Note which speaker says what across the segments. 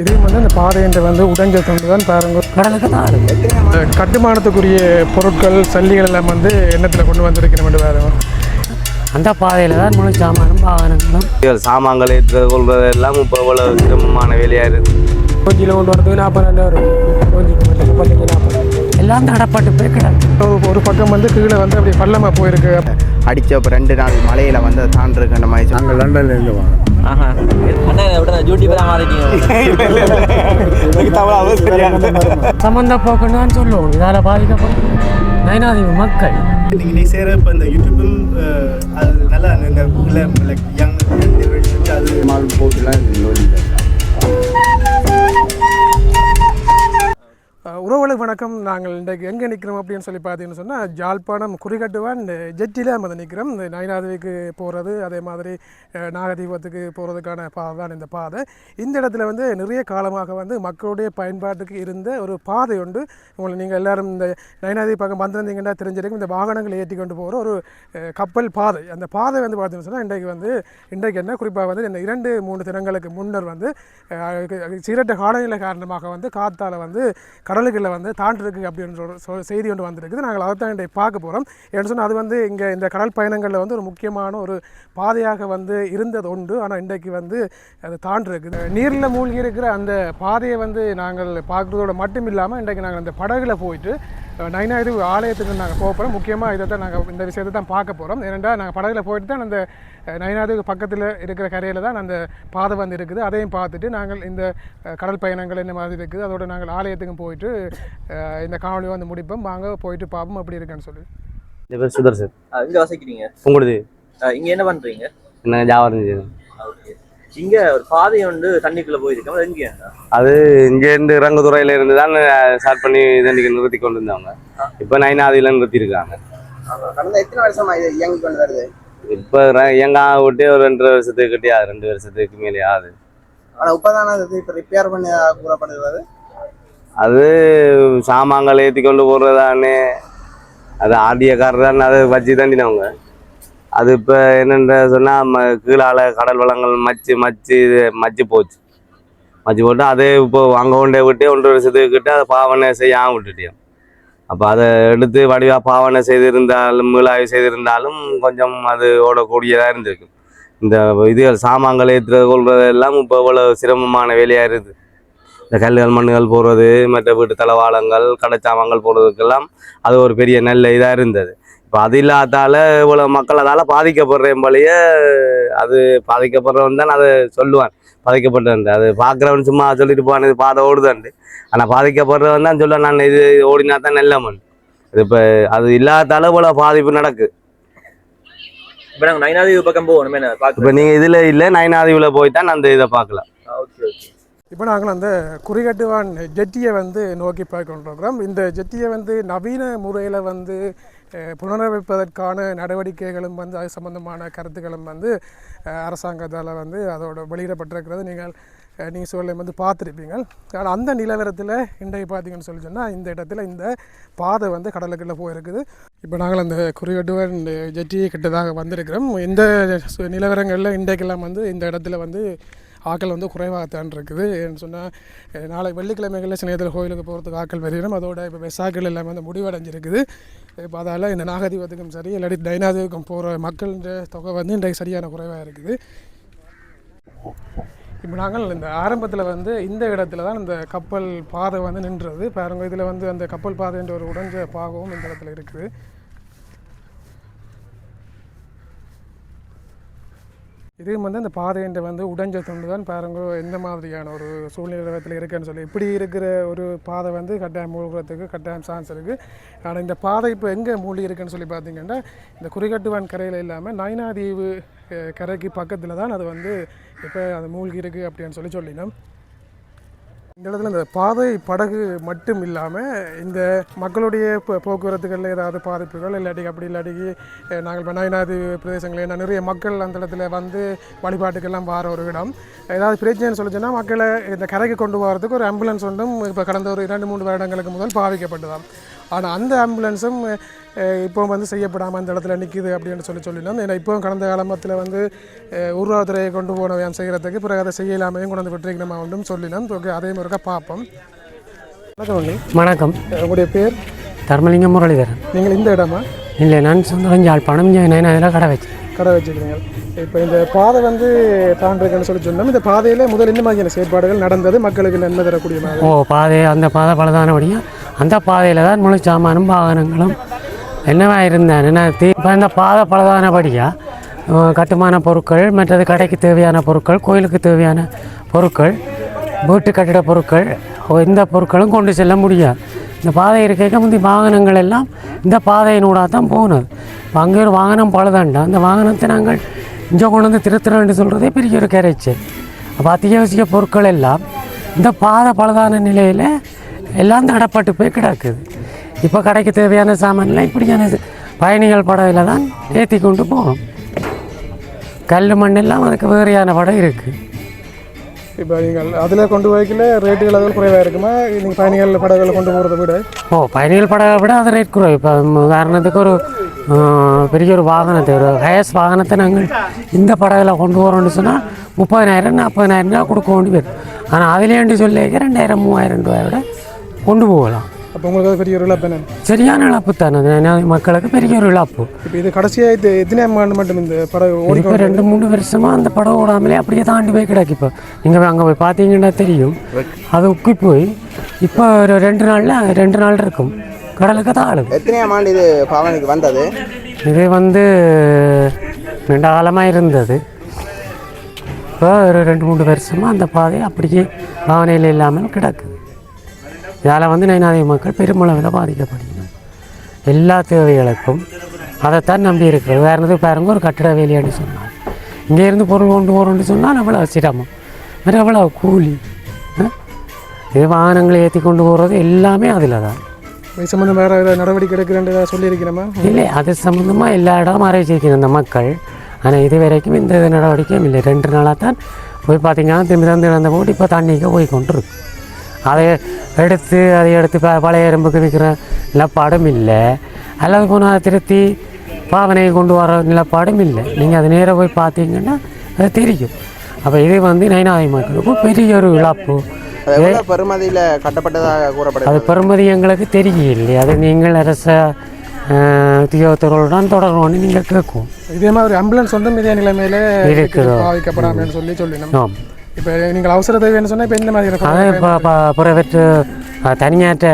Speaker 1: இதையும் வந்து அந்த பாதைன்ற வந்து உடைஞ்ச தொண்டு தான் பாருங்க.
Speaker 2: கடலுக்கு தான்
Speaker 1: இந்த கட்டுமானத்துக்குரிய பொருட்கள் சல்லிகள் எல்லாம் வந்து எண்ணத்தில் கொண்டு வந்திருக்கிறோம் பாருங்க
Speaker 2: அந்த பாதையில் தான் முழு சாமானும் வாகனங்களும்.
Speaker 3: சாமான்களை கொள்வது எல்லாம் இப்போ இவ்வளோ சிரமமான வேலையாக இருக்குது
Speaker 1: கொஞ்சில் கொண்டு வரதுக்கு நாற்பது வரும் கொஞ்சம் நாற்பது
Speaker 2: எல்லாம் தடப்பட்டு போய் கிடக்கு.
Speaker 1: ஒரு பக்கம் வந்து கீழே வந்து அப்படி பள்ளமாக போயிருக்கு.
Speaker 4: அடித்த இப்போ ரெண்டு நாள் மலையில் வந்து தாண்டிருக்கின்ற மாதிரி நாங்கள்
Speaker 5: டியூட்டி பேர் மாறிட்டீங்க.
Speaker 2: சம்பந்த போக்குன்னு சொல்லுவோம். இதால் பாதிக்கப்படும். நயனாதீவு மக்கள்.
Speaker 6: இன்னைக்கு நீ செய்கிற இப்போ இந்த யூடியூப்பும் அது நல்லா இந்த லைக் யங் அது
Speaker 4: மால் போட்டுலாம்
Speaker 1: உறவுகளுக்கு வணக்கம். நாங்கள் இன்றைக்கு எங்கே நிற்கிறோம் அப்படின்னு சொல்லி பார்த்தீங்கன்னு சொன்னால் ஜாழ்ப்பாணம் குறிகட்டுவான் ஜெட்டியில் நம்ம நிற்கிறோம். இந்த நயனாதேவிக்கு போகிறது அதே மாதிரி நாகதீபத்துக்கு போகிறதுக்கான பாதை தான் இந்த பாதை. இந்த இடத்துல வந்து நிறைய காலமாக வந்து மக்களுடைய பயன்பாட்டுக்கு இருந்த ஒரு பாதை உண்டு. உங்களை நீங்கள் எல்லாரும் இந்த நயனாதேவி பக்கம் வந்திருந்தீங்கன்னா தெரிஞ்சிருக்கும். இந்த வாகனங்களை ஏற்றி கொண்டு போகிற ஒரு கப்பல் பாதை. அந்த பாதை வந்து பார்த்தீங்கன்னு சொன்னால் இன்றைக்கு வந்து இன்றைக்கு என்ன? குறிப்பாக வந்து இந்த இரண்டு மூணு தினங்களுக்கு முன்னர் வந்து சீரட்ட சீரற்ற காலநிலை காரணமாக வந்து காத்தால் வந்து கடலுக்குள்ள வந்து தாண்டிருக்கு அப்படின்ற ஒரு சொ- செய்தி ஒன்று வந்திருக்குது. நாங்கள் அதை தான் பார்க்க போகிறோம் ஏன்னு சொன்னால் அது வந்து இங்கே இந்த கடல் பயணங்களில் வந்து ஒரு முக்கியமான ஒரு பாதையாக வந்து இருந்தது உண்டு. ஆனால் இன்றைக்கு வந்து அது தாண்டிருக்கு. நீரில் மூழ்கி இருக்கிற அந்த பாதையை வந்து நாங்கள் பார்க்குறதோட மட்டும் இல்லாமல் இன்றைக்கு நாங்கள் அந்த படகுல போயிட்டு அஹ், நயினாயிரு ஆலயத்துக்கு நாங்கள் போக போகிறோம் முக்கியமாக இதை தான் நாங்கள் இந்த விஷயத்தை தான் பார்க்க போகிறோம் ஏனென்றால் நாங்கள் படகுல போயிட்டு தான் அந்த நயினாதுக்கு பக்கத்தில் இருக்கிற கரையில் தான் அந்த பாதை வந்து இருக்குது. அதையும் பார்த்துட்டு நாங்கள் இந்த கடல் பயணங்கள் என்ன மாதிரி இருக்குது அதோட நாங்கள் ஆலயத்துக்கும் போயிட்டு இந்த காணொலி வந்து முடிப்போம். வாங்க போயிட்டு பார்ப்போம் அப்படி இருக்குன்னு சொல்லி.
Speaker 3: இந்த பேர் சுதர்சன்.
Speaker 5: இங்க வசிக்கிறீங்க?
Speaker 3: உங்களுது?
Speaker 5: இங்க என்ன பண்றீங்க?
Speaker 3: என்ன ஜாவரம் செய்யணும்
Speaker 5: இங்க ஒரு பாதை வந்து தண்ணிக்குள்ள போயிருக்கோம் அது எங்க
Speaker 3: அது இங்கேருந்து இறங்குதுறையில இருந்து தான் ஸ்டார்ட் பண்ணி தண்டிக்கு நிறுத்தி கொண்டு இருந்தாங்க இப்போ நைனாதியில் நிறுத்தியிருக்காங்க.
Speaker 4: கடந்த எத்தனை வருஷமா இது இயங்கி கொண்டு வருது?
Speaker 3: இப்போ எங்க விட்டு ஒரு ரெண்டு வருஷத்துக்கு கிட்டே ஆகுது ரெண்டு வருஷத்துக்கு மேலே ஆகுது.
Speaker 4: ஆனால் இப்போ தானே இது இப்போ ரிப்பேர் பண்ணி கூறப்படுகிறது
Speaker 3: அது? சாமான்கள் ஏற்றி கொண்டு போடுறதானே அது ஆடியக்காரர் தான் அதை வச்சு தண்டினவங்க. அது இப்போ என்னென்ன சொன்னால் ம கீழால் கடல் வளங்கள் மச்சு மச்சு இது மச்சு போச்சு. மச்சு போட்டு அதே இப்போ அங்கே கொண்டே விட்டு ஒன்று வருஷத்துக்கு கிட்ட அதை பாவனை செய்யாமல் விட்டுட்டேன் அப்போ அதை எடுத்து வடிவாக பாவனை செய்திருந்தாலும் மீளாய்வு செய்திருந்தாலும் கொஞ்சம் அது ஓடக்கூடியதாக இருந்திருக்கு. இந்த இதுகள் சாமான்கள் ஏற்றுறது கொள்வது எல்லாம் இப்போ இவ்வளோ சிரமமான வேலையாக இருக்குது. இந்த கல்லுகள் மண்ணுகள் போடுறது மற்ற வீட்டு தளவாளங்கள் கடைச்சாமான்கள் போடுறதுக்கெல்லாம் அது ஒரு பெரிய நல்ல இதாக இருந்தது. இப்போ அது இல்லாதால இவ்வளோ மக்கள் அதால் பாதிக்கப்படுறேன் போலயே அது பாதிக்கப்படுறவன் தான் அதை சொல்லுவான். பாதிக்கப்பட்டவன் அது பார்க்குறவன் சும்மா சொல்லிட்டு போவான் இது பாதை ஓடுதான்ட்டு ஆனால் பாதிக்கப்படுறவன் தான் சொல்லுவான் நான் இது ஓடினா தான் நல்லவன் இது இப்போ அது இல்லாதால இவ்வளோ பாதிப்பு நடக்கு.
Speaker 5: இப்ப நாங்க நைனாதேவி பக்கம் போகணும்
Speaker 3: இப்போ நீங்கள் இதில் இல்லை நைனாதிவில் போய் தான் அந்த இதை பார்க்கலாம்.
Speaker 5: Okay okay.
Speaker 1: இப்போ நாங்கள் அந்த குறிகட்டுவான் ஜெட்டியை வந்து நோக்கி பார்க்கின்றோம் இந்த ஜெட்டியை வந்து நவீன முறையில் வந்து புனரமைப்பதற்கான நடவடிக்கைகளும் வந்து அது சம்பந்தமான கருத்துக்களும் வந்து அரசாங்கத்தால் வந்து அதோட வெளியிடப்பட்டிருக்கிறது. நீங்கள் நீங்கள் சொல்ல வந்து பார்த்துருப்பீங்க. ஆனால் அந்த நிலவரத்தில் இன்றைக்கு பார்த்தீங்கன்னு சொல்லி சொன்னால் இந்த இடத்துல இந்த பாதை வந்து கடலுக்குள்ளே போயிருக்குது. இப்போ நாங்கள் அந்த குறிகட்டுவன் ஜெட்டி கிட்டதாக வந்திருக்கிறோம். இந்த நிலவரங்களில் இன்றைக்கெல்லாம் வந்து இந்த இடத்துல வந்து ஆக்கள் வந்து குறைவாகத்தான் இருக்குது. ஏன்னு சொன்னால் நாளை வெள்ளிக்கிழமைகளில் சில கோயிலுக்கு போகிறதுக்கு ஆக்கள் வெளியிடும் அதோட இப்போ வெசாக்கள் எல்லாமே வந்து முடிவடைஞ்சிருக்குது. இப்போ அதால் இந்த நாகதீபத்துக்கும் சரி இல்லாட்டி டைனாதீபத்துக்கும் போகிற மக்கள்ன்ற தொகை வந்து இன்றைக்கு சரியான குறைவாக இருக்குது. இப்போ நாங்கள் இந்த ஆரம்பத்தில் வந்து இந்த இடத்துல தான் இந்த கப்பல் பாதை வந்து நின்றது. பாருங்க இதில் வந்து அந்த கப்பல் பாதைன்ற ஒரு உடைஞ்ச பாகவும் இந்த இடத்துல இருக்குது. இதுவும் வந்து அந்த பாதைன்ற வந்து உடைஞ்ச துண்டு தான் பாருங்க எந்த மாதிரியான ஒரு சூழ்நிலத்தில் இருக்குன்னு சொல்லி. இப்படி இருக்கிற ஒரு பாதை வந்து கட்டாயம் மூழ்கிறதுக்கு கட்டாயம் சான்ஸ் இருக்குது ஆனால் இந்த பாதை இப்போ எங்கே மூழ்கி இருக்குன்னு சொல்லி பார்த்தீங்கன்னா இந்த குறிகட்டுவான் கரையில் இல்லாமல் நயனாதீவு கரைக்கு பக்கத்தில் தான் அது வந்து இப்போ அது மூழ்கி இருக்குது அப்படின்னு சொல்லி சொல்லினோம். இந்த இடத்துல இந்த பாதை படகு மட்டும் இல்லாமல் இந்த மக்களுடைய போக்குவரத்துகளில் ஏதாவது பாதிப்புகள் இல்லாட்டி அப்படி இல்லாட்டி நாங்கள் பெண்ணாயினாது பிரதேசங்களில் என்ன நிறைய மக்கள் அந்த இடத்துல வந்து வழிபாட்டுக்கெல்லாம் வார ஒரு இடம். ஏதாவது பிரச்சனைன்னு சொல்லிச்சுன்னா மக்களை இந்த கரைக்கு கொண்டு போகிறதுக்கு ஒரு ஆம்புலன்ஸ் ஒன்றும் இப்போ கடந்த ஒரு இரண்டு மூன்று வருடங்களுக்கு முதல் பாவிக்கப்பட்டதாம். ஆனால் அந்த ஆம்புலன்ஸும் இப்போ வந்து செய்யப்படாமல் அந்த இடத்துல நிற்கிது அப்படின்னு சொல்லி சொல்லினோம் ஏன்னா இப்போ கடந்த காலத்தில் வந்து உருவாத்துறையை கொண்டு போனவையாம் செய்கிறதுக்கு பிறகு அதை செய்யலாமையும் கொண்டு வந்து விட்டுருக்கணுமா ஒன்றும் சொல்லினோம். ஓகே அதே மாதிரி பார்ப்போம். வணக்கம்.
Speaker 2: வணக்கம்.
Speaker 1: உங்களுடைய பேர்?
Speaker 2: தர்மலிங்கம் முரளிதரன்.
Speaker 1: நீங்கள் இந்த இடமா?
Speaker 2: இல்லை நான் சொந்த யாழ்ப்பாணம் நான் அதில் கடை வச்சேன்
Speaker 1: கடை வச்சுக்கிறீங்க இப்போ இந்த பாதை வந்து தாண்டிருக்குன்னு சொல்லி சொன்னோம். இந்த பாதையில் முதல் இந்த மாதிரியான செயற்பாடுகள் நடந்தது? மக்களுக்கு நன்மை தரக்கூடிய
Speaker 2: ஓ பாதை அந்த பாதை பழுதானபடியாக அந்த பாதையில் தான் முழு சாமானும் வாகனங்களும் என்னவா இருந்தேன்? என்ன தீ இப்போ இந்த பாதை பழுதானபடியாக கட்டுமான பொருட்கள் மற்றது கடைக்கு தேவையான பொருட்கள் கோயிலுக்கு தேவையான பொருட்கள் வீட்டு கட்டிட பொருட்கள் எந்த இந்த பொருட்களும் கொண்டு செல்ல முடியாது. இந்த பாதை இருக்க முந்தி வாகனங்கள் எல்லாம் இந்த பாதையினூடாக தான் போனது. இப்போ அங்கே ஒரு வாகனம் பழுதாண்டா? அந்த வாகனத்தை நாங்கள் இங்கே கொண்டு வந்து திருத்துறோன்னு சொல்கிறதே பெரிய ஒரு கரைச்சல். அப்போ அத்தியாவசிய பொருட்கள் எல்லாம் இந்த பாதை பழுதான நிலையில் எல்லாம் தடப்பட்டு போய் கிடக்குது. இப்போ கடைக்கு தேவையான சாமான்லாம் இப்படியான பயணிகள் படகுல தான் ஏற்றி கொண்டு போகணும். கல் மண்ணெல்லாம் அதுக்கு வேறையான படம் இருக்குது
Speaker 1: இப்போ நீங்கள் அதில் கொண்டு போய்க்கல ரேட்டுகள் அதில் குறைவாக இருக்குமா? நீங்கள் பயணிகள் படகுகளை கொண்டு போகிறத விட?
Speaker 2: ஓ பயணிகள் படகை விட அது ரேட் குறைவு. இப்போ உதாரணத்துக்கு ஒரு பெரிய ஒரு வாகனத்தை ஒரு ஹயஸ் வாகனத்தை நாங்கள் இந்த படகுல கொண்டு வரோம்னு சொன்னால் முப்பதினாயிரம் நாற்பதினாயிரம் ரூபா கொடுக்க வேண்டி வரும் ஆனால் அதுலேண்டு சொல்லி ரெண்டாயிரம் மூவாயிரம் ரூபாயோட கொண்டு போகலாம்.
Speaker 1: அப்போ உங்களுக்கு பெரிய ஒரு இழப்பு
Speaker 2: சரியான இழப்பு தானே. மக்களுக்கு பெரிய ஒரு இழப்பு.
Speaker 1: இப்போ இது கடைசியாக இது எத்தனை ஆண்டு மட்டும் இந்த
Speaker 2: இப்போ
Speaker 1: ஓடிக்கொண்டு
Speaker 2: ரெண்டு மூணு வருஷமாக அந்த படம் ஓடாமலே அப்படியே தாண்டி போய் கிடக்கு இப்போ. நீங்கள் அங்கே போய் பார்த்தீங்கன்னா தெரியும். அது உக்கி போய் இப்போ ஒரு ரெண்டு நாளில் ரெண்டு நாள் இருக்கும். கடலுக்கு தான் ஆளுது
Speaker 4: எத்தனையாம் ஆண்டு இது பவனுக்கு வந்தது?
Speaker 2: இது வந்து ரெண்டு காலமாக இருந்தது. இப்போ ஒரு ரெண்டு மூணு வருஷமாக அந்த பாதை அப்படியே பாவனையில் இல்லாமல் கிடக்கு. இதால் வந்து நைனாதி மக்கள் பெருமளவில் பாதிக்கப்படுகிறாங்க எல்லா தேவைகளுக்கும் அதைத்தான் நம்பி இருக்கிறது உதாரணத்துக்கு பாருங்க ஒரு கட்டிட வேலையான்னு சொன்னாங்க. இங்கேருந்து பொருள் கொண்டு போகிறோம்னு சொன்னால் அவ்வளோ சிரமம் வேறு எவ்வளோ கூலி? இது வாகனங்களை ஏற்றி கொண்டு போகிறது எல்லாமே அதில் தான்
Speaker 1: இது சம்மந்தம் வேறு ஏதாவது நடவடிக்கை எடுக்கிறேன் சொல்லியிருக்கிறோமா?
Speaker 2: இல்லை அது சம்மந்தமாக எல்லா இடமும் அறிவிச்சிருக்கணும் இந்த மக்கள். ஆனால் இது வரைக்கும் இந்த நடவடிக்கையும் இல்லை. ரெண்டு நாளாக தான் போய் பார்த்தீங்கன்னா திரும்பி தந்து இழந்த போட்டு இப்போ தண்ணிக்கு போய் கொண்டிருக்கு. அதை எடுத்து அதை எடுத்து ப பழைய எறும்புக்கு விற்கிற நிலப்பாடும் இல்லை. அல்லது போனால் அதை திருத்தி பாவனையை கொண்டு வர நிலப்பாடும் இல்லை. நீங்கள் அது நேராக போய் பார்த்தீங்கன்னா அது தெரியும். அப்போ இது வந்து நைனாதி மக்களுக்கு பெரிய ஒரு இழப்பு.
Speaker 4: பெருமதியில் கட்டப்பட்டதாக கூறப்படுது
Speaker 2: அது பெறுமதி எங்களுக்கு தெரியவில்லை அது நீங்கள் அரச உத்தியோகத்தர்களுடன் தொடரணும்னு நீங்கள் கேட்கும்.
Speaker 1: இதே மாதிரி ஆம்புலன்ஸ் வந்து மிதிய நிலைமையில
Speaker 2: இருக்குது.
Speaker 1: பாதிக்கப்படாமல் சொல்லி சொல்லினோம்.
Speaker 2: ஆம்.
Speaker 1: இப்போ நீங்கள் அவசர தேவைன்னு சொன்னால் இப்போ இந்த மாதிரி
Speaker 2: அது இப்போ பிறவற்று தனியாற்ற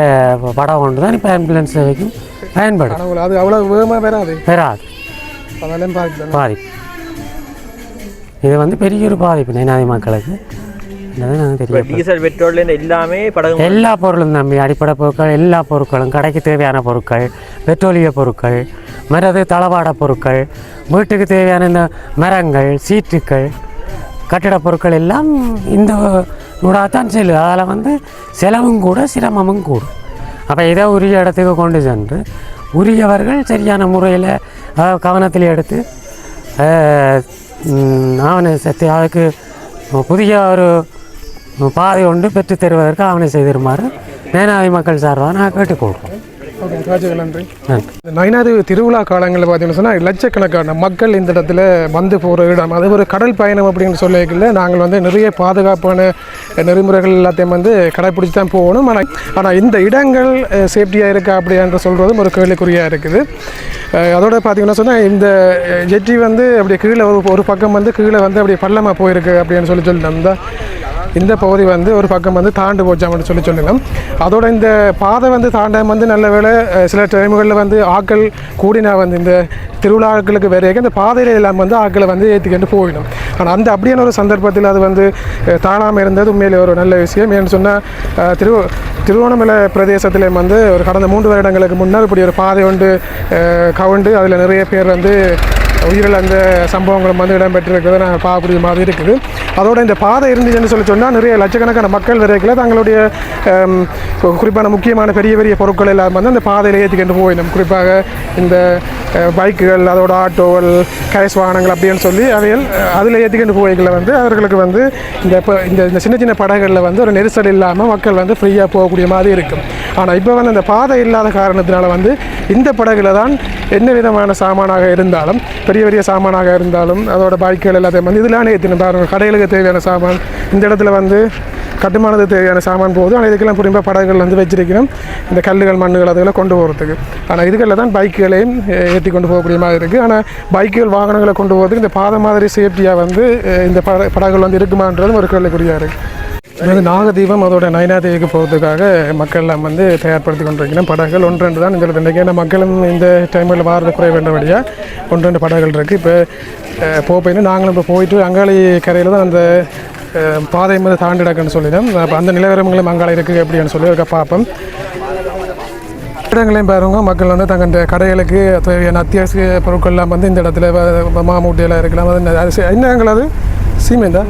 Speaker 2: படம் கொண்டு தான் இப்போ ஆம்புலன்ஸ் சேவைக்கும் பயன்படும்.
Speaker 1: அது அவ்வளோ வேகமாக வராது.
Speaker 2: பெறாது
Speaker 1: அதெல்லாம் பாதிக்கலாம்
Speaker 2: பாதிப்பு. இது வந்து பெரிய ஒரு பாதிப்பு நைனாதி மக்களுக்கு.
Speaker 5: டீசல் பெட்ரோல்ல இருந்து எல்லாமே படகு
Speaker 2: எல்லா பொருளும் நம்பி அடிப்படை பொருட்கள் எல்லா பொருட்களும் கடைக்கு தேவையான பொருட்கள் பெட்ரோலிய பொருட்கள் மரது தளவாட பொருட்கள் வீட்டுக்கு தேவையான இந்த மரங்கள் சீட்டுக்கள் கட்டிடப் பொருட்கள் எல்லாம் இந்த ஊடாகத்தான் செல்லுது அதில் வந்து செலவும் கூட சிரமமும் கூடும் அப்போ இதை உரிய இடத்துக்கு கொண்டு சென்று உரியவர்கள் சரியான முறையில் கவனத்தில் எடுத்து ஆவணை ம், ஆவண அதுக்கு புதிய ஒரு பாதை ஒன்று பெற்றுத் தருவதற்கு ஆவணை செய்திருமாறு மேனாவி மக்கள் சார்பாக நான் கேட்டுக்கொள்கிறோம்
Speaker 1: ஓகே நன்றி. நயினாறு திருவிழா காலங்களில் பார்த்தீங்கன்னு சொன்னால் லட்சக்கணக்கான மக்கள் இந்த இடத்துல வந்து போகிற இடம். அது ஒரு கடல் பயணம் அப்படின்னு சொல்லிக்கல நாங்கள் வந்து நிறைய பாதுகாப்பான நெறிமுறைகள் எல்லாத்தையும் வந்து கடைப்பிடிச்சு தான் போகணும். ஆனால் ஆனால் இந்த இடங்கள் சேஃப்டியாக இருக்கா அப்படின்ற சொல்கிறதும் ஒரு கேள்விக்குறியாக இருக்குது. அதோட பார்த்தீங்கன்னா சொன்னால் இந்த ஜெட்டி வந்து அப்படியே கீழே ஒரு ஒரு பக்கம் வந்து கீழே வந்து அப்படியே பள்ளமாக போயிருக்கு அப்படின்னு சொல்லி சொல்லிட்டு அந்த இந்த பகுதி வந்து ஒரு பக்கம் வந்து தாண்டு போச்சாமன்னு சொல்லி சொல்லுங்கள் அதோட இந்த பாதை வந்து தாண்ட வந்து நல்ல வேளை சில டைமுகளில் வந்து ஆக்கள் கூடினா வந்து இந்த திருவிழாக்களுக்கு வேறையாக இந்த பாதையில எல்லாம் வந்து ஆக்களை வந்து ஏற்றிக்கிட்டு போயிடும். ஆனால் அந்த அப்படியான ஒரு சந்தர்ப்பத்தில் அது வந்து அஹ், தாழாமல் இருந்தது உண்மையிலே ஒரு நல்ல விஷயம். ஏன்னு சொன்னால் திரு திருவோணமலை பிரதேசத்தில் வந்து ஒரு கடந்த மூன்று வருடங்களுக்கு முன்னர் இப்படி ஒரு பாதை ஒன்று கவுண்டு அதில் நிறைய பேர் வந்து உயிரிழந்த சம்பவங்களும் வந்து இடம்பெற்றிருக்கிறது நாங்கள் பார்க்கக்கூடிய மாதிரி இருக்குது. அதோட இந்த பாதை இருந்துச்சுன்னு சொல்லி சொன்னால் நிறைய லட்சக்கணக்கான மக்கள் வரைக்கும் தங்களுடைய குறிப்பான முக்கியமான பெரிய பெரிய பொருட்கள் எல்லாம் வந்து அந்த பாதையில் ஏற்றிக்கிட்டு போயிடும் குறிப்பாக இந்த பைக்குகள் அதோட ஆட்டோகள் கேஸ் வாகனங்கள் அப்படின்னு சொல்லி அவைகள் அதில் ஏற்றிக்கிட்டு போய்களை வந்து அவர்களுக்கு வந்து இந்த இப்போ இந்த இந்த சின்ன சின்ன படகுகளில் வந்து ஒரு நெரிசல் இல்லாமல் மக்கள் வந்து ஃப்ரீயாக போகக்கூடிய மாதிரி இருக்கும். ஆனால் இப்போ வந்து அந்த பாதை இல்லாத காரணத்தினால வந்து இந்த படகுல தான் என்ன விதமான சாமானாக இருந்தாலும் பெரிய பெரிய சாமானாக இருந்தாலும் அதோட பாய்க்குகள் எல்லாத்தையும் வந்து இதெல்லாம் ஏற்றின பாருங்க. கடைகளுக்கு தேவையான சாமான். இந்த இடத்துல வந்து கட்டுமானத்துக்கு தேவையான சாமான் போகுது ஆனால் இதுக்கெல்லாம் புரியும்பா படகுகள் வந்து வச்சிருக்கணும். இந்த கல்லுகள் மண்ணுகள் அதெல்லாம் கொண்டு போகிறதுக்கு ஆனால் இதுகளில் தான் பைக்குகளையும் ஏற்றி கொண்டு போகக்கூடிய மாதிரி இருக்குது ஆனால் பைக்குகள் வாகனங்களை கொண்டு போகிறதுக்கு இந்த பாதை மாதிரி சேஃப்டியாக வந்து இந்த பட படகுகள் வந்து இருக்குமான்றதும் ஒரு கேள்விக்குறியாக இருக்குது இது வந்து நாகதீபம் அதோட நயனாதேவிக்கு போகிறதுக்காக மக்கள் எல்லாம் வந்து தயார்படுத்தி கொண்டிருக்கிறோம் படகுகள் ஒன்று ரெண்டு தான் இந்த இன்றைக்கி ஏன்னா மக்களும் இந்த டைமில் வாரது குறை வேண்டபடியாக ஒன்று ரெண்டு படகுகள் இருக்குது இப்போ போப்பைன்னு நாங்களும் இப்போ போயிட்டு அங்காளி கரையில் தான் அந்த பாதை வந்து தாண்டிடக்குன்னு சொல்லிடும் அப்போ அந்த நிலவரங்களும் அங்காளி இருக்குது அப்படின்னு சொல்லி இருக்க பார்ப்போம். இடங்களையும் பாருங்க. மக்கள் வந்து தங்கள் கடைகளுக்கு தேவையான அத்தியாவசிய பொருட்கள்லாம் வந்து இந்த இடத்துல மாமூட்டியெல்லாம் இருக்கலாம். அது என்ன- அது? சீமேந்தா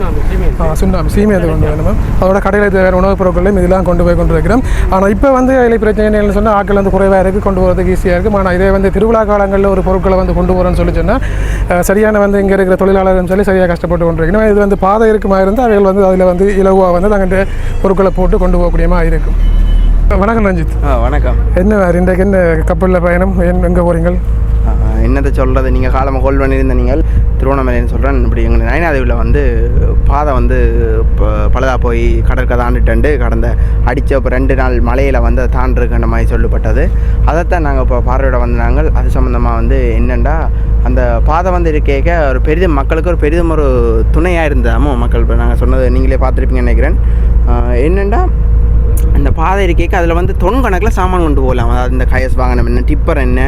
Speaker 1: ஆ சுண்ணாம்பு சீமேந்து கொண்டு வரணும். அதோட கடையில் தேவையான உணவுப் பொருட்களையும் இதெல்லாம் கொண்டு போய் கொண்டு வைக்கிறோம் ஆனால் இப்போ வந்து அதில் பிரச்சனை என்னன்னு சொன்னால் ஆட்கள் வந்து குறைவாக இருக்குது கொண்டு போகிறதுக்கு ஈஸியாக இருக்கும். ஆனால் இதே வந்து திருவிழா காலங்களில் ஒரு பொருட்களை வந்து கொண்டு போகிறோன்னு சொல்லி சொன்னால் சரியான வந்து இங்கே இருக்கிற தொழிலாளர்கள் சொல்லி சரியாக கஷ்டப்பட்டு கொண்டு இருக்கணும் இது வந்து பாதை இருக்குமா இருந்தால் அவைகள் வந்து அதில் வந்து இலகுவாக வந்து தங்கிட்ட பொருட்களை போட்டு கொண்டு போகக்கூடிய மாதிரி இருக்கும். வணக்கம் ரஞ்சித்.
Speaker 4: வணக்கம்.
Speaker 1: என்ன வேறு இன்றைக்கு என்ன கப்பலில் பயணம்? எங்கே போகிறீங்க
Speaker 4: ஆ, என்னத்தை சொல்கிறது நீங்கள் காலமாக ஹோல்ட் பண்ணியிருந்த நீங்கள். திருவண்ணாமலைன்னு சொல்கிறேன் இப்படி எங்கள் நயனாதேவியில் வந்து பாதை வந்து ப- பழுதா போய் கடற்கரை தாண்டிட்டு கடந்த அடித்த இப்போ ரெண்டு நாள் மலையில் வந்து அதை தாண்டிருக்கின்ற மாதிரி சொல்லப்பட்டது. அதைத்தான் நாங்கள் இப்போ பார்வையிட வந்தாங்க அது சம்மந்தமாக வந்து என்னென்னா அந்த பாதை வந்து இருக்கேக்க ஒரு பெரிதும் மக்களுக்கு ஒரு பெரிதும் ஒரு துணையாக இருந்தாமோ மக்கள் இப்போ நாங்கள் சொன்னது நீங்களே பார்த்துருப்பீங்கன்னு நினைக்கிறேன். என்னென்னா அந்த பாதை இருக்கேக்க அதில் வந்து தொன் கணக்கில் சாமான் கொண்டு போகலாம். அதாவது இந்த கயஸ் வாகனம் என்ன டிப்பர் என்ன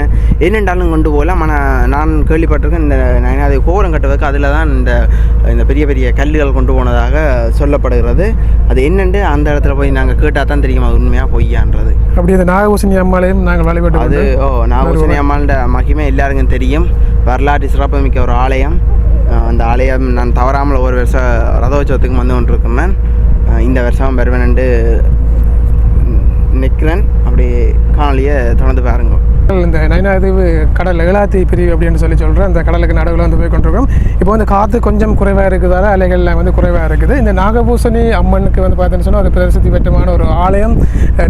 Speaker 4: என்னென்றாலும் கொண்டு போகலாம். ஆனால் நான் கேள்விப்பட்டிருக்கேன் இந்த நயனாதை கோபுரம் கட்டுவதற்கு அதில் தான் இந்த இந்த பெரிய பெரிய கல்லுகள் கொண்டு போனதாக சொல்லப்படுகிறது. அது என்னென்று அந்த இடத்துல போய் நாங்கள் கேட்டால் தான் தெரியும் அது உண்மையாக பொய்யான்றது.
Speaker 1: அப்படி இந்த நாகபூசணி அம்மாளையும் நாங்கள் வழிபட்டு
Speaker 4: அது ஓ நாகூசனி அம்மாள்ட மகிமை எல்லாருக்கும் தெரியும். வரலாற்று சிறப்புமிக்க ஒரு ஆலயம். அந்த ஆலயம் நான் தவறாமல் ஒரு வருஷம் ரதோற்சவத்துக்கு வந்து கொண்டிருக்கிறேன். இந்த வருஷம் வருவேன் நிற்கிறேன் அப்படி காணொலியை தொடர்ந்து பாருங்க.
Speaker 1: இந்த நயனாதீவு கடல் எழாத்தி பிரிவு அப்படின்னு சொல்லி சொல்கிறேன் அந்த கடலுக்கு நடுவில் வந்து போய் கொண்டிருக்கோம் இப்போ வந்து காற்று கொஞ்சம் குறைவாக இருக்குதால அலைகள்லாம் வந்து குறைவாக இருக்குது. இந்த நாகபூசணி அம்மனுக்கு வந்து பார்த்தீங்கன்னு சொன்னால் ஒரு பிரசித்தி பெற்றமான ஒரு ஆலயம்.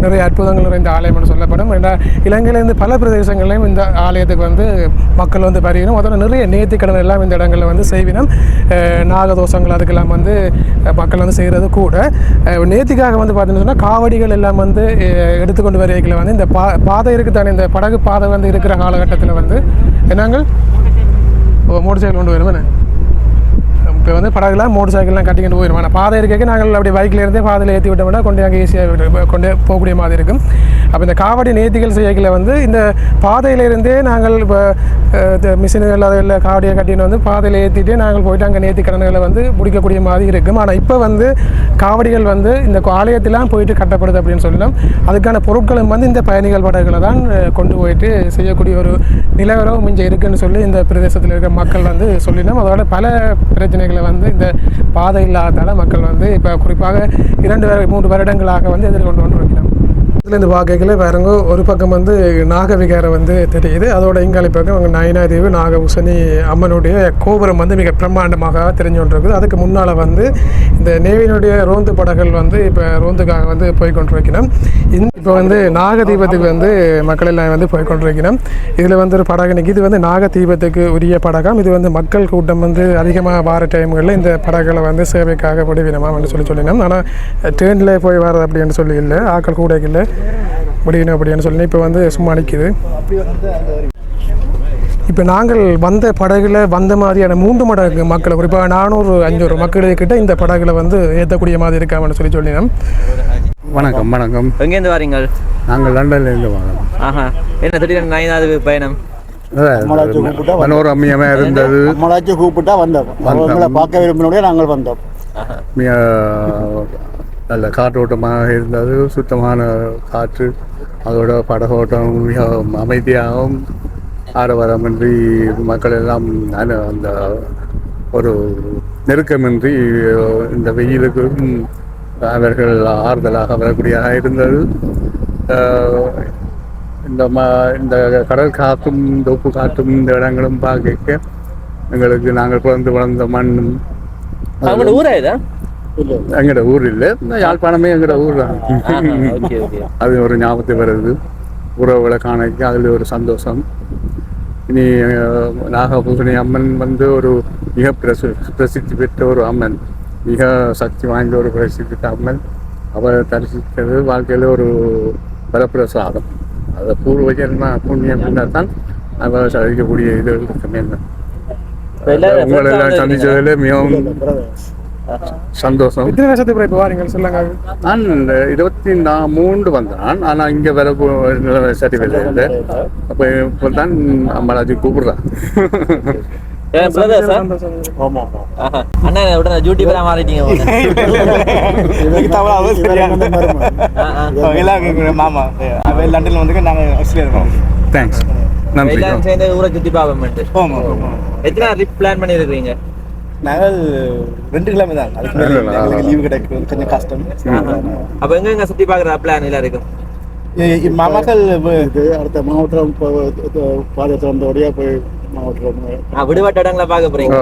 Speaker 1: நிறைய அற்புதங்கள் நிறைந்த என்று சொல்லப்படும். ஏன்னா இலங்கையிலேருந்து பல பிரதேசங்களையும் இந்த ஆலயத்துக்கு வந்து மக்கள் வந்து பறியணும் அதோட நிறைய நேர்த்திக்கடன் எல்லாம் இந்த இடங்களில் வந்து செய்வினம். நாகதோஷங்கள் அதுக்கெல்லாம் வந்து மக்கள் வந்து செய்கிறது கூட. நேர்த்திக்காக வந்து பார்த்தீங்கன்னு சொன்னால் காவடிகள் எல்லாம் வந்து எடுத்துக்கொண்டு வரைகளை வந்து இந்த பா பாதை இருக்குது தானே இந்த படகு பாதை வந்து இருக்கிற காலகட்டத்தில் வந்து என்னங்கள்? மோட்டர் சைக்கிள் கொண்டு வருவேன் இப்போ வந்து படகுலாம் மோட்டர் சைக்கிள்லாம் கட்டிக்கிட்டு போயிடும் ஆனால் பாதை இருக்க நாங்கள் அப்படி பைக்கில் இருந்தே பாதையில் ஏற்றி விட்டோம்னா கொண்டு அங்கே ஈஸியாக கொண்டு போகக்கூடிய மாதிரி இருக்கும். அப்போ இந்த காவடி நேர்த்திகள் செய்யக்கில் வந்து இந்த பாதையிலிருந்தே நாங்கள் இப்போ மிஷின்கள் அதில் காவடியை கட்டின்னு வந்து பாதையில் ஏற்றிட்டு நாங்கள் போயிட்டு அங்கே நேர்த்தி கடன்களை வந்து முடிக்கக்கூடிய மாதிரி இருக்கும். ஆனால் இப்போ வந்து காவடிகள் வந்து இந்த ஆலயத்திலாம் போயிட்டு கட்டப்படுது அப்படின்னு சொல்லலாம் அதுக்கான பொருட்களும் வந்து இந்த பயணிகள் படகுகளை தான் கொண்டு போயிட்டு செய்யக்கூடிய ஒரு நிலவரம் இங்கே இருக்குன்னு சொல்லி இந்த பிரதேசத்தில் இருக்கிற மக்கள் வந்து சொல்லினோம். அதோட பல பிரச்சனைகள் வந்து இந்த பாதை இல்லாததால் மக்கள் வந்து இப்போ குறிப்பாக இரண்டு மூன்று வருடங்களாக வந்து எதிர்கொண்டு கொண்டிருக்கிறோம் இதுலேருந்து பார்க்கல பாருங்க ஒரு பக்கம் வந்து நாகவிகாரம் வந்து தெரியுது. அதோட இங்காலி பக்கம் அங்கே நயனாதேவி நாகபூசணி அம்மனுடைய கோபுரம் வந்து மிக பிரம்மாண்டமாக தெரிஞ்சு கொண்டிருக்குது. அதுக்கு முன்னால் வந்து இந்த நேவியினுடைய ரோந்து படகுகள் வந்து இப்போ ரோந்துக்காக வந்து போய் கொண்டிருக்கணும் இப்போ வந்து நாகதீபத்துக்கு வந்து மக்கள் எல்லாம் வந்து போய் கொண்டிருக்கணும் இதில் வந்து ஒரு படகு நிற்கி இது வந்து நாகதீபத்துக்கு உரிய படகம். இது வந்து மக்கள் கூட்டம் வந்து அதிகமாக வார டைம்களில் இந்த படகுகளை வந்து சேவைக்காக விடுவினமான்னு சொல்லி சொல்லினோம். ஆனால் ட்ரெயினில் போய் வர்றது அப்படின்னு சொல்லி இல்லை. ஆக்கள் கூட இல்லை. முடியணும் அப்படின்னு சொல்லி இப்போ வந்து சும்மா நிற்கிது இப்போ நாங்கள் வந்த படகுல வந்த மாதிரியான மூன்று மடங்கு மக்களை குறிப்பாக நானூறு அஞ்சூறு மக்களுக்கிட்ட இந்த படகுல வந்து ஏற்றக்கூடிய மாதிரி இருக்காமன்னு சொல்லி சொல்லினோம்.
Speaker 7: வணக்கம் வணக்கம்.
Speaker 5: எங்கேருந்து வரீங்க?
Speaker 7: நாங்கள் லண்டன்லேருந்து வரோம்.
Speaker 5: ஆஹா. என்ன திடீர்னு நயனாது பயணம்?
Speaker 7: மனோரம்யமாக இருந்தது.
Speaker 8: கூப்பிட்டா வந்தோம். அவங்களை பார்க்க விரும்பினோடய நாங்கள் வந்தோம்.
Speaker 7: நல்ல காற்றோட்டமாக இருந்தது சுத்தமான காற்று அதோட படகோட்டம் மிகவும் அமைதியாகவும் ஆரவாரமின்றி மக்கள் எல்லாம் அந்த- அந்த ஒரு நெருக்கமின்றி இந்த வெயிலுக்கும் அவர்கள் ஆறுதலாக வரக்கூடியதாக இருந்தது. இந்த ம இந்த கடல் காற்றும் இந்த உப்பு காற்றும் இந்த இடங்களும் பார்க்க எங்களுக்கு நாங்கள் பிறந்து வளர்ந்த மண்ணும்
Speaker 5: அவங்களோட ஊரா இதா
Speaker 7: எங்களோட ஊர் இல்லை யாழ்ப்பாணமே எங்களோட ஊர் தான். அது ஒரு ஞாபகத்துக்கு வருது. உறவுகளை காணிக்க அதில் ஒரு சந்தோஷம். இனி நாகபூசணி அம்மன் வந்து ஒரு மிக பிரசி பிரசித்தி பெற்ற ஒரு அம்மன். மிக சக்தி வாய்ந்த ஒரு பிரசித்தி பெற்ற அம்மன். அவரை தரிசிக்கிறது வாழ்க்கையில் ஒரு வரப்பிரசாதம் அதை பூர்வ ஜென்ம புண்ணியம் இருந்தால் தான் அவரை சதிக்கக்கூடிய இது இருக்குமே.
Speaker 5: இப்ப எல்லாரும்
Speaker 7: உங்களை எல்லாம்
Speaker 5: friends ஆ
Speaker 7: சந்திச்சதில் மிகவும் சந்தோஷம்.
Speaker 1: எத்தனை வருஷத்துக்கு இப்போ வாரீங்க? சொல்லுங்க.
Speaker 7: நான் இந்த இருபத்தி நா மூன்று வந்தான். ஆனால் இங்கே வர சரியில்லை இல்லை. அப்போ இப்போ தான் அம்மராஜி கூப்பிடுறான்.
Speaker 6: எல்லாம் மாமா. லண்டன்ல வந்து நாங்கள் ஆஸ்திரேலியா இருக்கோம்.
Speaker 7: தேங்க்ஸ் நன்றி
Speaker 5: எல்லாரும் சேர்ந்து ஊரை சுத்தி பார்ப்போம்ட்டு
Speaker 6: ஆமாம்
Speaker 5: எத்தனை ட்ரிப் பிளான் பண்ணிருக்கீங்க
Speaker 6: நாங்கள் ரெண்டு கிழமை தான். அதுக்கு லீவு கிடைக்கிறது கொஞ்சம் கஷ்டம்.
Speaker 5: அப்ப எங்க எங்க சுத்தி பாக்குற பிளான் எல்லாம் இருக்கும்?
Speaker 6: வ-
Speaker 8: இது அடுத்த மாவட்டம் பாதை திறந்த வழியாக போய் மாவட்டம்
Speaker 5: விடுபட்ட இடங்களை பார்க்க போறீங்க.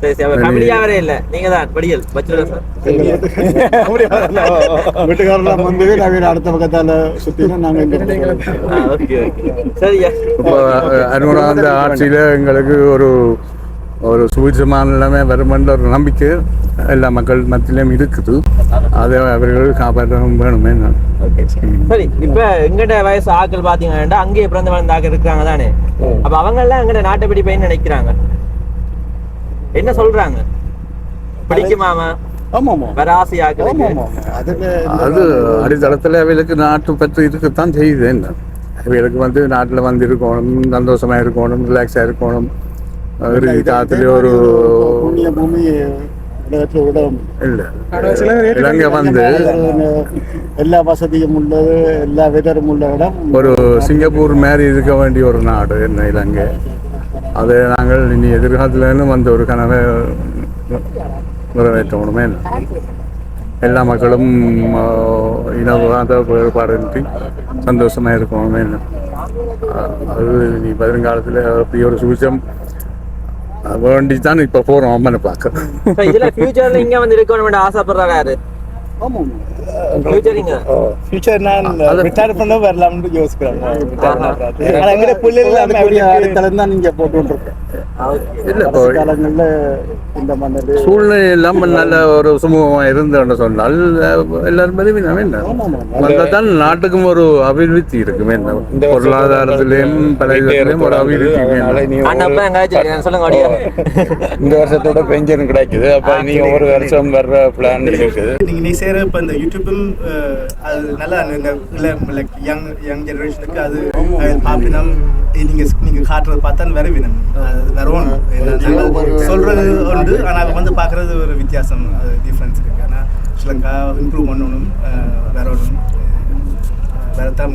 Speaker 5: சரி சரி அப்ப ஃபேமிலியா வேற இல்ல. நீங்க தான் படியல் பச்சுலர் சார்.
Speaker 8: வீட்டுக்காரெல்லாம் வந்து அடுத்த பக்கத்தால் சுற்றினா நாங்கள் இங்கே
Speaker 5: ஓகே ஓகே சரியா
Speaker 7: இப்போ அனுராந்த ஆட்சியில் எங்களுக்கு ஒரு ஒரு சுவிட்சமான நிலைமை வருமென்ற ஒரு நம்பிக்கை எல்லா மக்கள் மத்தியிலும் இருக்குது. அதை அவர்கள் காப்பாற்றவும் வேணுமே நான்.
Speaker 5: ஓகே சரி இப்ப எங்கட வயசு ஆட்கள் பாத்தீங்கன்னா அங்கேயே பிறந்து வளர்ந்த ஆட்கள் இருக்காங்க தானே அப்ப அவங்க எல்லாம் எங்கட நாட்டை பிடிப்பேன்னு நினைக்கிறாங்க? என்ன சொல்றாங்க? பிடிக்குமாமா
Speaker 7: அது அடித்தளத்தில் அவைகளுக்கு நாட்டு பற்று இருக்கத்தான் செய்யுது என்ன. அவைகளுக்கு வந்து நாட்டில் வந்து இருக்கணும் சந்தோஷமாக இருக்கணும். ரிலாக்ஸாக இருக்கணும் ஒரு இலங்கை வந்து
Speaker 8: எல்லா வசதியும் உள்ளது எல்லா வெதரும் உள்ள இடம்.
Speaker 7: ஒரு சிங்கப்பூர் மாதிரி இருக்க வேண்டிய ஒரு நாடு என்ன இலங்கை? அதை நாங்கள் இனி எதிர்காலத்துலேருந்து வந்த ஒரு கனவை நிறைவேற்றணுமே. எல்லா மக்களும் இனவாத வேறுபாடின்றி சந்தோஷமாக இருக்கணுமே. அது இனி வருங்காலத்தில் அப்படி ஒரு சூச்சம் வேண்டி தான் இப்போ போகிறோம் அம்மனை பார்க்க.
Speaker 5: இப்ப இதுல ஃபியூச்சர்ல இங்க வந்து இருக்கணும் ஆசைப்படுறாரு
Speaker 8: ஆமாம்.
Speaker 5: ஃபியூச்சர்
Speaker 6: நான் ரிட்டையர் பண்ண வரலாம்னு யோசிக்கிறேன். ஆனா எங்க பிள்ளைகள்
Speaker 8: அதுக்குரிய
Speaker 6: எல்லாம்
Speaker 8: அடித்தளம் தான் நீங்கள் போட்டுருக்கேன்
Speaker 7: இல்லை இப்போ
Speaker 8: காலங்களில் இந்த மண்ணில்
Speaker 7: சூழ்நிலை இல்லாமல் நல்ல ஒரு சுமூகமாக இருந்தோன்னு சொன்னால் எல்லாரும் நாட்டுக்கும் ஒரு அபிவிருத்தி இருக்குமே. பொருளாதாரத்திலையும் பல விதத்திலையும் ஒரு அபிவிருத்தி
Speaker 5: சொல்லுங்க
Speaker 7: இந்த வருஷத்தோட பென்ஷன் கிடைக்குது. அப்போ நீ ஒவ்வொரு வருஷம் வர்ற பிளான் இருக்குது.
Speaker 6: நீங்க நீ செய்யற இப்ப இந்த யூடியூப்பும் அஹ், uh, அது நல்லா இந்த லைக் யங் யங் ஜெனரேஷனுக்கு அது பாப்பினம் பார்ப்பினம் நீங்க நீங்க காட்டுறது பார்த்தா வரவினம் அது வரணும் நாங்கள் சொல்றது உண்டு ஆனா வந்து பார்க்கறது ஒரு வித்தியாசம் அது டிஃப்ரென்ஸ் இருக்கு. ஆனால் ஸ்ரீலங்கா இம்ப்ரூவ் பண்ணணும் வரணும் அஹ், வரத்தான்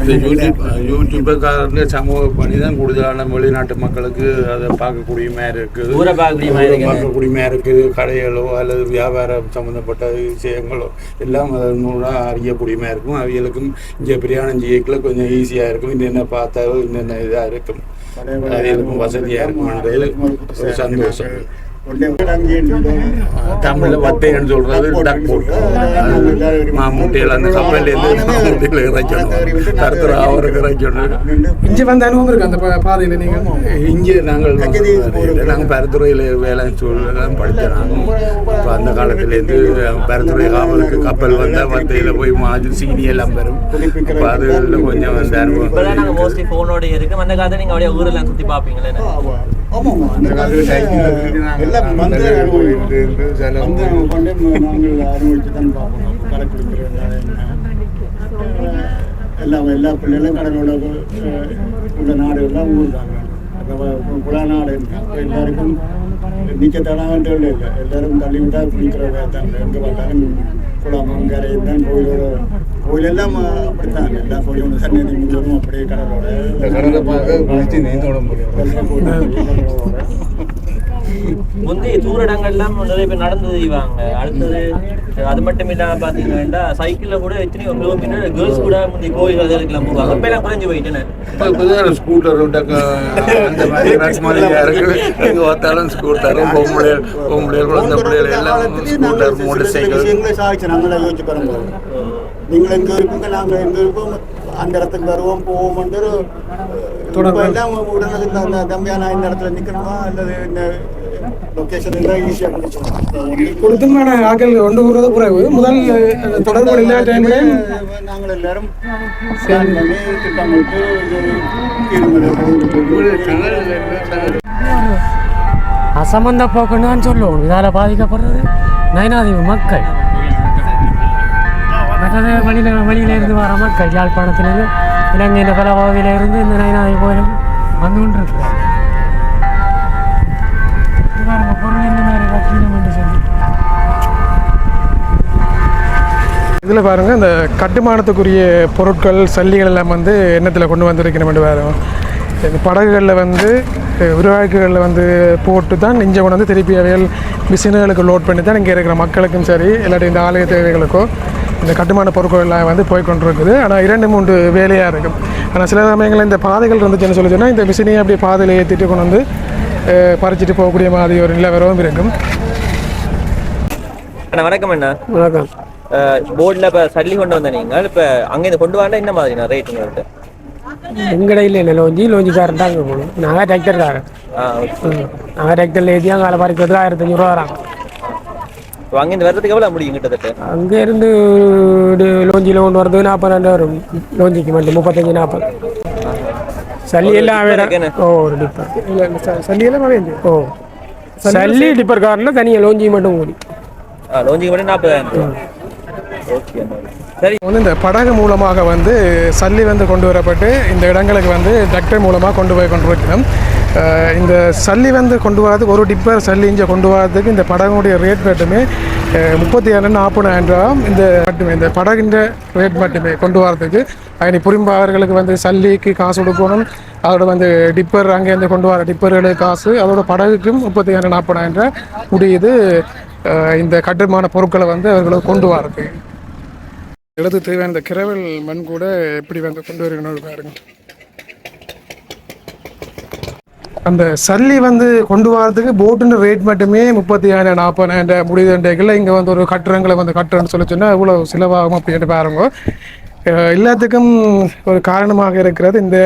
Speaker 9: இந்த யூடியூப் யூடியூப்புக்காரங்க சமூக பணி தான் கூடுதலான வெளிநாட்டு மக்களுக்கு அதை பார்க்கக்கூடிய மாதிரி இருக்குது.
Speaker 5: ஊரை பார்க்கக்கூடிய மாதிரி.
Speaker 9: பார்க்கக்கூடிய மாதிரி இருக்குது. கடைகளோ அல்லது வியாபாரம் சம்மந்தப்பட்ட விஷயங்களோ எல்லாம் மூலம் அறியக்கூடிய மாதிரி இருக்கும். அவைகளுக்கும் இங்கே பிரயாணம் செய்யக்குள்ள கொஞ்சம் ஈஸியாக இருக்கும். என்னென்ன பார்த்தா என்னென்ன இதாக இருக்கும். அவைகளுக்கும் வசதியாக இருக்கும்ன்றது ஒரு சந்தோஷம். தமிழில் வத்தைன்னு சொல்றது மாமூட்டையில் அந்த கப்பல்லேருந்து மாமூட்டையில் இறைக்கணும். கருத்துற அவருக்கு இறைக்கணும்.
Speaker 1: இஞ்சி வந்த அனுபவம் இருக்கு அந்த பாதையில நீங்க?
Speaker 9: இங்கே நாங்கள் நாங்கள் பருத்துறையில் வேலை சூழலாம் படித்தோம் நாங்கள் இப்போ அந்த காலத்துலேருந்து பருத்துறை காவலுக்கு கப்பல் வந்தால் வத்தையில் போய் மாஜு சீனி எல்லாம் பெறும். அப்போ அதில் கொஞ்சம்
Speaker 5: நாங்க
Speaker 9: அனுபவம்
Speaker 5: மோஸ்ட்லி போனோட இருக்கு. அந்த காலத்துல நீங்க அப்படியே ஊரெல்லாம் சுத்தி பாப்பீங்களே
Speaker 8: ஆமாம் எல்லாம் வந்து வந்து கொண்டு நாங்கள் அனுபவிச்சு தான் பார்க்கணும். கணக்கு இருக்கிறது எல்லாம் எல்லா பிள்ளைகளும் கடலோட உள்ள நாடுகள்லாம் ஊர்தாங்க அப்போ குழா நாடு எல்லாருக்கும் நிற்க தடான்ட்டு இல்லை எல்லாரும் தள்ளி விட்டா குளிக்கிற தான் எங்கே பார்த்தாலும் குளம் கரை தான் கோயிலோட கோயிலெல்லாம் அப்படித்தான். எல்லா கோயிலும் சன்னதி முழுவதும் அப்படியே கடலோட
Speaker 9: கடலை பார்க்க குளிச்சு நீந்தோட முடியும்.
Speaker 5: முந்தைய தூரடங்கள்லாம் நிறைய பேர் நடந்து செய்வாங்க. அடுத்தது அது மட்டும் இல்லாம பாத்தீங்கன்னா சைக்கிள்ல கூட எத்தனையோ கிலோமீட்டர் கேர்ள்ஸ் கூட முந்தைய கோயில் அதற்கெல்லாம் போவாங்க. இப்ப எல்லாம் குறைஞ்சு
Speaker 9: இப்போதான் ஸ்கூட்டர் அந்த மாதிரி இருக்கு. பார்த்தாலும் ஸ்கூட்டர் பொம்பளை பொம்பளை குழந்தை பிள்ளைகள் எல்லாம் ஸ்கூட்டர் மோட்டர் சைக்கிள்
Speaker 8: நம்மள யோசிச்சு பாருங்க. நீங்கள் எங்க இருப்பீங்க நாங்க எங்க இருப்போம் அந்த இடத்துக்கு வருவோம் போவோம் தொடர்பு எல்லாம் உடனே இந்த தம்பியா நான் இந்த இடத்துல நிக்கணுமா? அல்லது இந்த
Speaker 1: கொடுத்துமான ஆக்கள் கொண்டு போகிறது குறைவு. முதல் அந்த தொடர்பு இல்லாத டைம்லேயும்
Speaker 8: நாங்கள் எல்லாரும்
Speaker 2: அசம்பந்த போக்குன்னு சொல்லுவோம். இதால் பாதிக்கப்படுறது நயனாதீவு மக்கள். மற்றது வெளியில் வெளியில இருந்து வர மக்கள். யாழ்ப்பாணத்திலிருந்து இலங்கையின் பல பகுதியிலிருந்து இந்த நயனாதி கோயிலும் வந்து கொண்டிருக்கிறார் பொருள் இந்த மாதிரி என்று சொல்லி
Speaker 1: இதில் பாருங்கள் இந்த கட்டுமானத்துக்குரிய பொருட்கள் சல்லிகள் எல்லாம் வந்து எண்ணத்தில் கொண்டு வந்திருக்கணும் பாருங்க. இந்த படகுகளில் வந்து உருவாக்குகளில் வந்து போட்டு தான் இங்கே கொண்டு வந்து திருப்பி அவைகள் மிஷின்களுக்கு லோட் பண்ணி தான் இங்கே இருக்கிற மக்களுக்கும் சரி இல்லாட்டி இந்த ஆலய தேவைகளுக்கோ இந்த கட்டுமான பொருட்கள் எல்லாம் வந்து போய் கொண்டிருக்குது ஆனால் இரண்டு மூன்று வேலையாக இருக்கும். ஆனால் சில சமயங்களில் இந்த பாதைகள் இருந்துச்சுன்னு சொல்லி சொன்னால் இந்த மிஷினையை அப்படியே பாதையில் ஏற்றிட்டு கொண்டு வந்து பறிச்சிட்டு போகக்கூடிய மாதிரி ஒரு நிலவரமும் இருக்கும்.
Speaker 5: அண்ணா வணக்கம் அண்ணா.
Speaker 2: வணக்கம்.
Speaker 5: போர்டில் இப்போ சல்லி கொண்டு வந்த நீங்கள் இப்போ அங்கேருந்து கொண்டு வரல என்ன மாதிரிண்ணா ரேட் உங்கள்கிட்ட
Speaker 2: எங்கட இல்லை லோஞ்சி லோஞ்சிக்காரன் தான் அங்கே போகணும் நாங்கள் டிராக்டர்காரன் நாங்கள் டிராக்டரில் ஏற்றி அங்கே பறிக்கிறது ஆயிரத்தி அஞ்சூறுவா வராங்க.
Speaker 5: இப்போ அங்கேருந்து வர்றதுக்கு எவ்வளோ முடியும் கிட்டத்தட்ட?
Speaker 2: அங்கே இருந்து லோஞ்சியில் கொண்டு வரது நாற்பதாண்டு வரும் லோஞ்சிக்கு மட்டும் முப்பத்தஞ்சு நாற்பது சல்லி எல்லாம் ஓ ஒரு டிப்பர்
Speaker 1: இல்லை இந்த ச- சல்லியெல்லாம் வரையுது
Speaker 2: ஓ. சல்லி டிப்பர் காரனா தனியாக லோஞ்சி மட்டும் கூடி
Speaker 5: லோஞ்சிக்கு மட்டும் நாற்பதாயிரம் ஓகே சரி.
Speaker 1: வந்து இந்த படகு மூலமாக வந்து சல்லி வந்து கொண்டு வரப்பட்டு இந்த இடங்களுக்கு வந்து டிராக்டர் மூலமாக கொண்டு போய் கொண்டிருக்கணும் அஹ் இந்த சல்லி வந்து கொண்டு வரதுக்கு ஒரு டிப்பர் சல்லி இங்கே கொண்டு வரதுக்கு இந்த படகுடைய ரேட் மட்டுமே முப்பத்தி ஏழு நாற்பதாயிரம் ரூபா இந்த மட்டுமே இந்த படகுன்ற ரேட் மட்டுமே கொண்டு வரதுக்கு அதனை புரிம்பாளர்களுக்கு வந்து சல்லிக்கு காசு கொடுக்கணும். அதோட வந்து டிப்பர் அங்கேருந்து கொண்டு வர டிப்பர்களுக்கு காசு. அதோட படகுக்கும் முப்பத்தி ஏழு நாற்பதாயிரம் ரூபா முடியுது. இந்த கட்டுமான பொருட்களை வந்து அவர்களுக்கு கொண்டு வரது இடத்துக்கு தேவையான இந்த கிரவல் மண் கூட எப்படி வந்து கொண்டு வரணும் பாருங்கள் அந்த சல்லி வந்து கொண்டு வரதுக்கு போட்டுன்ற ரேட் மட்டுமே முப்பத்தி ஏழு நாற்பதாயிரம் முடியுதுன்றதுல இங்கே வந்து ஒரு கட்டுறங்களை வந்து கட்டுறேன்னு சொல்லி சொன்னால் இவ்வளோ செலவாகும் அப்படின்ட்டு பாருங்க. எல்லாத்துக்கும் ஒரு காரணமாக இருக்கிறது இந்த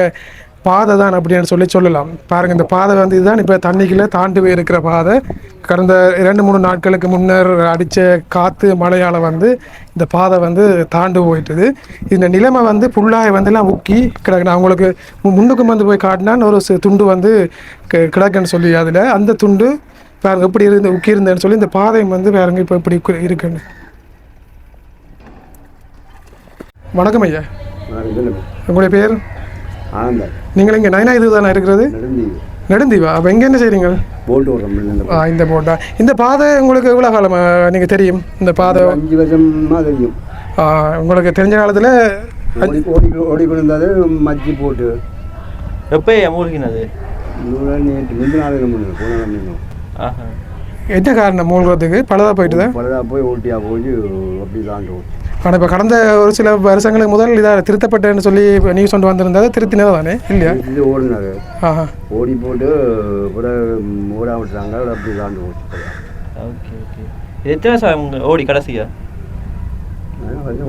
Speaker 1: பாதை தான் அப்படின்னு சொல்லி சொல்லலாம். பாருங்க இந்த பாதை வந்து இதுதான். இப்போ தண்ணிக்குள்ளே தாண்டி போய் இருக்கிற பாதை. கடந்த இரண்டு மூணு நாட்களுக்கு முன்னர் அடித்த காற்று மழையால் வந்து இந்த பாதை வந்து தாண்டு போயிட்டுது. இந்த நிலைமை வந்து ஃபுல்லாக வந்து எல்லாம் உக்கி கிடக்கு நான் உங்களுக்கு மு- முன்னுக்கு வந்து போய் காட்டினான் ஒரு துண்டு வந்து கிடக்குன்னு சொல்லி அதில். அந்த துண்டு பாருங்க எப்படி இருந்து உக்கி இருந்தேன்னு சொல்லி இந்த பாதை வந்து பாருங்க இப்போ இப்படி இருக்குன்னு. வணக்கம் ஐயா. உங்களுடைய பேர்?
Speaker 8: ஆனந்தம்.
Speaker 1: நீங்கள் இங்கே நைனா இது தானே இருக்கிறது?
Speaker 8: நெடுந்தி
Speaker 1: நெடுந்தீவா? அப்போ எங்கே என்ன செய்றீங்க
Speaker 8: போட்டு ஓடுறோம்
Speaker 1: ஆ, இந்த போட்டா இந்த பாதை உங்களுக்கு எவ்வளோ காலம் நீங்கள் தெரியும்? இந்த பாதை?
Speaker 8: அஞ்சு வருஷமா தெரியும்.
Speaker 1: ஆ, உங்களுக்கு தெரிஞ்ச காலத்தில்
Speaker 8: ஓடி ஓடி இருந்தது மச்சி போட்டு.
Speaker 5: எப்போ மூழ்கினது?
Speaker 1: என்ன காரணம் மூழ்கிறதுக்கு? பழுதாக போயிட்டுதா?
Speaker 8: பலதா போய் ஓட்டியா போய் அப்படி தாண்டு
Speaker 1: ஆனால் இப்போ கடந்த ஒரு சில வருஷங்களுக்கு முதல் இதாக திருத்தப்பட்டேன்னு சொல்லி நியூஸ் கொண்டு வந்திருந்தது. திருத்தினது தானே இல்லையா?
Speaker 8: இது ஓடினாரு
Speaker 1: ஆஹா.
Speaker 8: ஓடி போட்டு கூட ஓட விட்டுறாங்க. அப்படி தாண்டு போச்சு
Speaker 5: ஓகே ஓகே. இது எத்தனை வருஷம் ஓடி கடைசியா?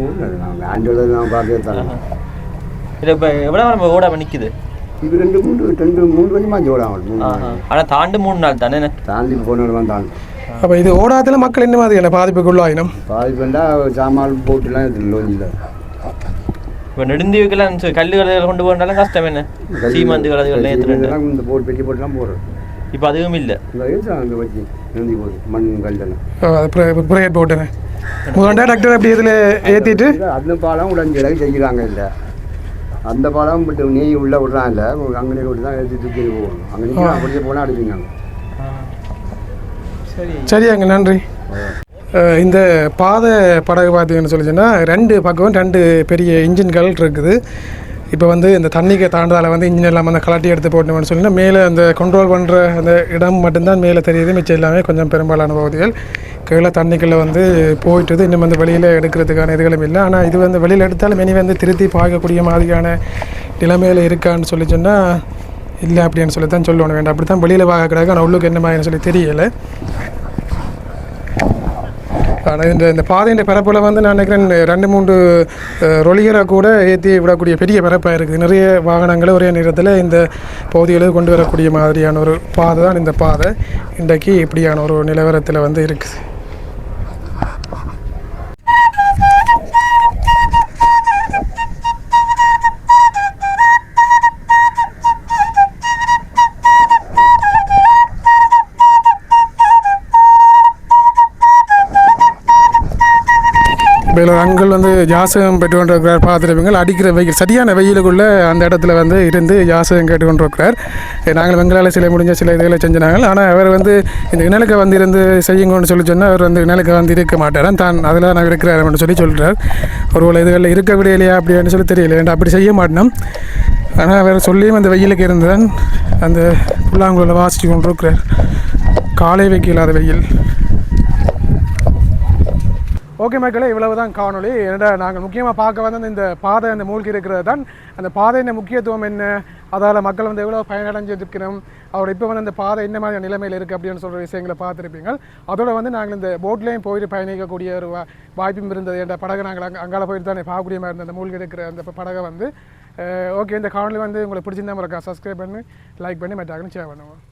Speaker 8: ஓடினாரு நான் ஆண்டோட நான் பார்க்க தாங்க
Speaker 5: இது இப்போ எவ்வளோ நம்ம ஓடாம நிற்குது
Speaker 8: இது ரெண்டு மூணு ரெண்டு மூணு கொஞ்சமா ஓடாமல்
Speaker 5: ஆனால் தாண்டு மூணு நாள் தானே?
Speaker 8: தாண்டி போனவங்க தான்.
Speaker 1: அப்போ இது ஓடாதல மக்கள் என்ன மாதிரியான பாதிப்புக்குள்ளாயினம்?
Speaker 8: பாதி பண்ணா சாமான் போட்டுலாம் இது லோஞ்சில்
Speaker 5: இப்போ நெடுந்தீவுக்கெல்லாம் சு- கல்லுகள் கொண்டு போனாலும் கஷ்டம் என்ன? சீமந்துகள் அதுகள்
Speaker 8: இந்த போட்டு பெட்டி போட்டுலாம் போடுறோம்
Speaker 5: இப்போ அதுவும் இல்லை.
Speaker 8: அங்கே வச்சு நிறுத்தி போட்டு மண் கல்லணை
Speaker 1: ப்ரேயர் முதண்டா டாக்டர் அப்படி இதில் ஏற்றிட்டு
Speaker 8: அந்த பாலம் உடஞ்சி இலக்கு செய்கிறாங்க இல்லை அந்த பாலம் நீ உள்ள விட்றான் இல்லை அங்கே விட்டு தான் எடுத்து தூக்கி போகணும் அங்கே அப்படியே போனால் அடிப்பீங்க
Speaker 5: சரி
Speaker 1: சரியாங்க நன்றி. இந்த பாதை படகு பார்த்தீங்கன்னு சொல்லி சொன்னால் ரெண்டு பக்கம் ரெண்டு பெரிய இன்ஜின்கள் இருக்குது. இப்போ வந்து இந்த தண்ணிக்கு தாண்டதால் வந்து இன்ஜின் எல்லாம் அந்த கலட்டி எடுத்து போட்டோம்னு சொல்லினா மேலே அந்த கண்ட்ரோல் பண்ணுற அந்த இடம் மட்டும்தான் மேலே தெரியுது. மிச்சம் எல்லாமே கொஞ்சம் பெரும்பாலான பகுதிகள். கீழே தண்ணிக்குள்ளே வந்து போயிட்டுது. இன்னும் வந்து வெளியில் எடுக்கிறதுக்கான இதுகளும் இல்லை. ஆனால் இது வந்து வெளியில் எடுத்தாலும் இனி வந்து திருத்தி பார்க்கக்கூடிய மாதிரியான நிலைமையில் இருக்கான்னு சொல்லி சொன்னால் இல்லை அப்படின்னு சொல்லி தான் சொல்லணும் வேண்டாம். அப்படி தான் வெளியில் பார்க்க கிடக்கு. ஆனால் உள்ளுக்கு என்ன சொல்லி தெரியலை. ஆனால் இந்த இந்த பாதையின் பரப்பில் வந்து நான் நினைக்கிறேன் ரெண்டு மூன்று அஹ், ரொலிகரை கூட ஏற்றி விடக்கூடிய பெரிய பரப்பாக இருக்குது. நிறைய வாகனங்களை ஒரே நேரத்தில் இந்த பகுதிகளுக்கு கொண்டு வரக்கூடிய மாதிரியான ஒரு பாதை தான் இந்த பாதை. இன்றைக்கு இப்படியான ஒரு நிலவரத்தில் வந்து இருக்குது. இப்போ இதில் வந்து ஜாசகம் பெற்று கொண்டிருக்கிறார் பார்த்துருப்பீங்கள் அடிக்கிற வெயில் சரியான வெயிலுக்குள்ளே அந்த இடத்துல வந்து இருந்து ஜாசகம் கேட்டு கொண்டிருக்கிறார் நாங்கள் எங்களால் சில முடிஞ்ச சில இதுகளை செஞ்சினாங்க. ஆனால் அவர் வந்து இந்த இணலுக்கு வந்து இருந்து செய்யுங்கன்னு சொல்லி சொன்னால் அவர் வந்து இணலுக்கு வந்து இருக்க மாட்டார் தான் அதில் நான் இருக்கிறாருன்னு சொல்லி சொல்கிறார் ஒருவேளை இதுகளில் இருக்க விடையிலையா அப்படின்னு சொல்லி தெரியல. ஏன்டா அப்படி செய்ய மாட்டோம் ஆனால் அவர் சொல்லியும் அந்த வெயிலுக்கு இருந்துதான் அந்த புல்லாங்குழலை வாசித்து கொண்டிருக்கிறார். காலை வைக்கலாத வெயில். ஓகே மக்களே இவ்வளவு தான் காணொளி. என்னடா நாங்கள் முக்கியமாக பார்க்க வந்து இந்த பாதை அந்த மூழ்கி இருக்கிறது தான். அந்த பாதையின் முக்கியத்துவம் என்ன? அதால் மக்கள் வந்து எவ்வளோ பயனடைஞ்சிருக்கணும் அவர் இப்போ வந்து அந்த பாதை என்ன மாதிரி நிலைமையில் இருக்குது அப்படின்னு சொல்கிற விஷயங்களை பார்த்துருப்பீங்க. அதோட வந்து நாங்கள் இந்த போட்லேயும் போயிட்டு பயணிக்கக்கூடிய ஒரு வா வாய்ப்பும் இருந்தது. என்ற படகை நாங்கள் அங்கே அங்கால போயிட்டு தானே பார்க்கக்கூடிய மாதிரி இருந்த அந்த மூழ்கி இருக்கிற அந்த படகை வந்து. ஓகே இந்த காணொலி வந்து உங்களுக்கு பிடிச்சிருந்தா மறக்கா சப்ஸ்கிரைப் பண்ணி லைக் பண்ணி மற்றாங்களும் ஷேர் பண்ணுவோம்